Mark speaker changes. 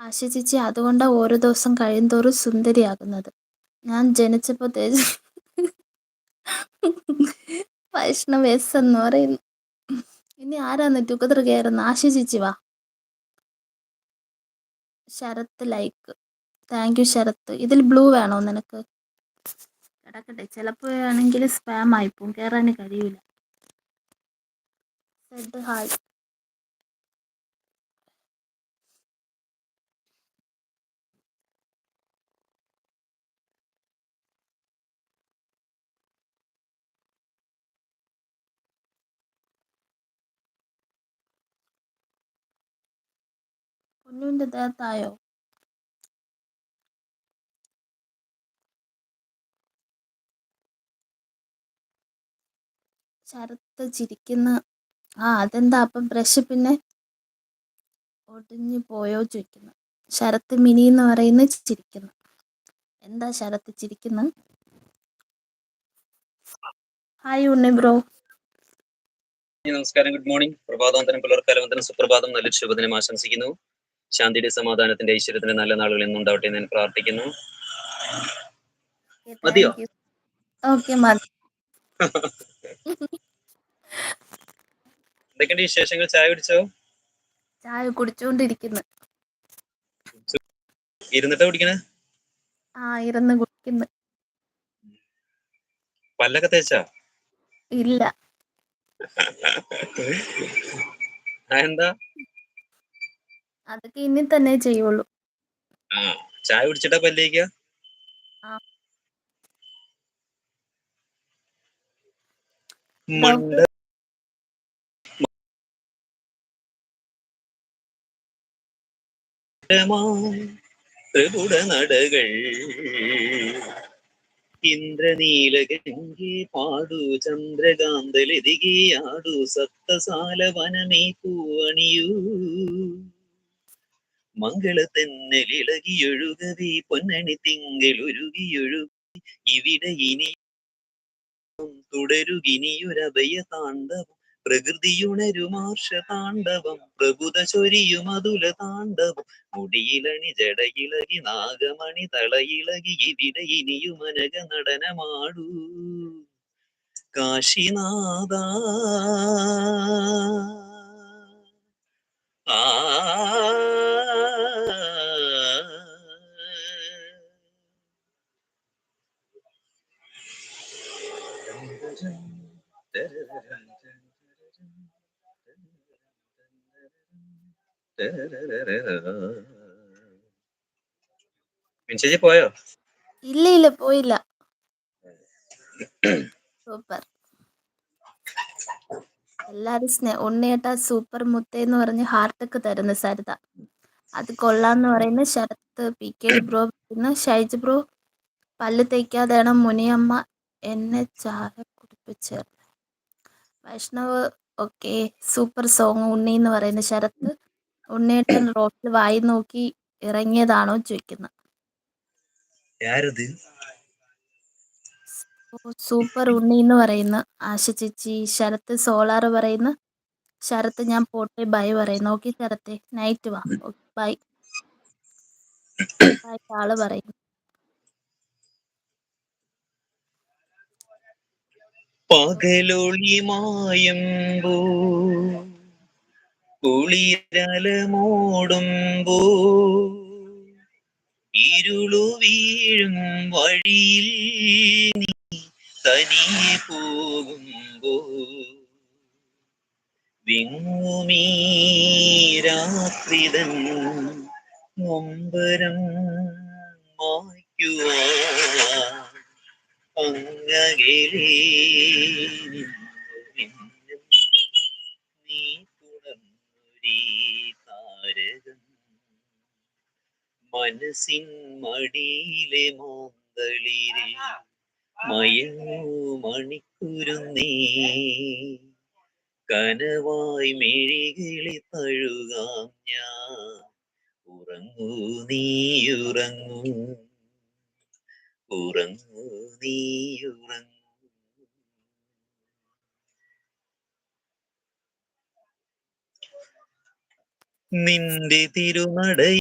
Speaker 1: ആശ ചേച്ചി അതുകൊണ്ടാ ഓരോ ദിവസം കഴിയുന്തോറും സുന്ദരിയാകുന്നത്. ഞാൻ ജനിച്ചപ്പോ തേജ വൈഷ്ണവ് എസ് എന്ന് പറയുന്നു. ഇനി ആരാന്ന് ടുഗദർ കയറുന്ന ചേച്ചി വാ. Sharath like thank you Sharath ഇതിൽ ബ്ലൂ വേണോ നിനക്ക്? കിടക്കട്ടെ. ചിലപ്പോ ആണെങ്കിൽ സ്പാം ആയിപ്പോവും. കയറാൻ കഴിയൂല. ഹായ് പൊന്നുവിന്റെ ദേഹത്തായോ? ശരത്ത് ചിരിക്കുന്ന. ആ അതെന്താ? അപ്പം ബ്രഷ് പിന്നെ ഒടിഞ്ഞു പോയോ ചോദിക്കുന്നു. ശരത്ത് മിനി എന്ന് പറയുന്ന ചിരിക്കുന്നു. എന്താ ശരത്ത് ചിരിക്കുന്നു? Hi Unni bro.
Speaker 2: നമസ്കാരം. Good morning. പ്രഭാതം പുലർക്കാലം സുപ്രഭാതം നല്ല ശുഭദിനം ആശംസിക്കുന്നു. ശാന്തിയുടെ സമാധാനത്തിന്റെ ഐശ്വര്യത്തിന്റെ നല്ല നാളുകൾ എന്നുണ്ടാവട്ടെ എന്ന് ഞാൻ പ്രാർത്ഥിക്കുന്നു. മതിയോ? എന്തൊക്കെയുണ്ട് വിശേഷങ്ങൾ? ചായ കുടിച്ചോ?
Speaker 1: ചായ കുടിച്ചുകൊണ്ടിരിക്കുന്നു
Speaker 2: ഇരുന്നിട്ടാ കുടിക്കണേ?
Speaker 1: ആ ഇരുന്ന് കുടിക്കുന്നു.
Speaker 2: പല്ലൊക്കെ തേച്ചാ?
Speaker 1: ഇല്ല.
Speaker 2: എന്താ?
Speaker 1: അതൊക്കെ ഇനി തന്നെ ചെയ്യുള്ളൂ.
Speaker 2: ആ ചായ കുടിച്ചിട്ടാ പല്ലേക്ക
Speaker 1: ആ.
Speaker 2: മണ്ട ത്രിപുട നടകൾ ഇന്ദ്രനീലകി പാടു ചന്ദ്രകാന്തലതികി ആടു സപ്തസാല വനമേ പൂവണിയൂ. മംഗള തെന്നലിളകിയൊഴുകവേ പൊന്നണി തിങ്കളൊരുകിയൊഴുകി ഇവിടെ ഇനി തുടരുകിനിയൊരഭയ താണ്ഡവം പ്രകൃതിയുണരുമാർഷ താണ്ഡവം പ്രഭുത ചൊരിയും അതുല താണ്ഡവം മുടിയിലണി ജടയിളകി നാഗമണി തളയിളകി ഇവിടെ ഇനിയുമനക നടനമാടൂ കാശിനാഥ മിൻഷേജി പോയോ?
Speaker 1: ഇല്ല ഇല്ല പോയില്ല. സൂപ്പർ. എല്ലാരും സ്നേ ഉണ്ണിയേട്ട സൂപ്പർ മുത്തേന്ന് പറഞ്ഞ് ഹാർട്ടൊക്കെ തരുന്നു സരിത. അത് കൊള്ളാന്ന് പറയുന്ന. Sharath P K bro Shaij bro പല്ല് തേക്കാതെയാണ് മുനിയമ്മ? എന്നെ ചായ കുടിപ്പിച്ചത് Vaishnav okay super song Unni എന്ന് പറയുന്ന ശരത്ത് ഉണ്ണിയേട്ടൻ റോട്ടിൽ വായി നോക്കി ഇറങ്ങിയതാണോ ചോദിക്കുന്നത്. സൂപ്പർ ഉണ്ണി എന്ന് പറയുന്ന ആശ ചേച്ചി ശരത്ത് സോളാർ പറയുന്ന ശരത്ത് ഞാൻ പോട്ടെ ബൈ പറയുന്നു ഓക്കെ ശരത്തെ നൈറ്റ് വാ ബൈ ബൈ ആൾ പറയുന്നു
Speaker 2: പകലൊളി മായുമ്പോ കുളിരലമോടുമ്പോ. ഇരുളു വീഴും വഴിയിൽ നീ തനിയെ പോകുമ്പോ. വിങ്ങുമീ രാത്രിതൻ നൊമ്പരം മായ്ക്കുവാൻ അങ്ങകലേ മനസ്സിൻ മടിയിലെ മാന്തളിരെ മയങ്ങൂ മണിക്കുരുന്നേ. കനവായി മെഴികിളി തഴുകാം ഞാൻ. ഉറങ്ങൂ നീ ഉറങ്ങൂ. ഉറങ്ങൂ നീ ഉറങ്ങൂ. നിന്റെ തിരുനട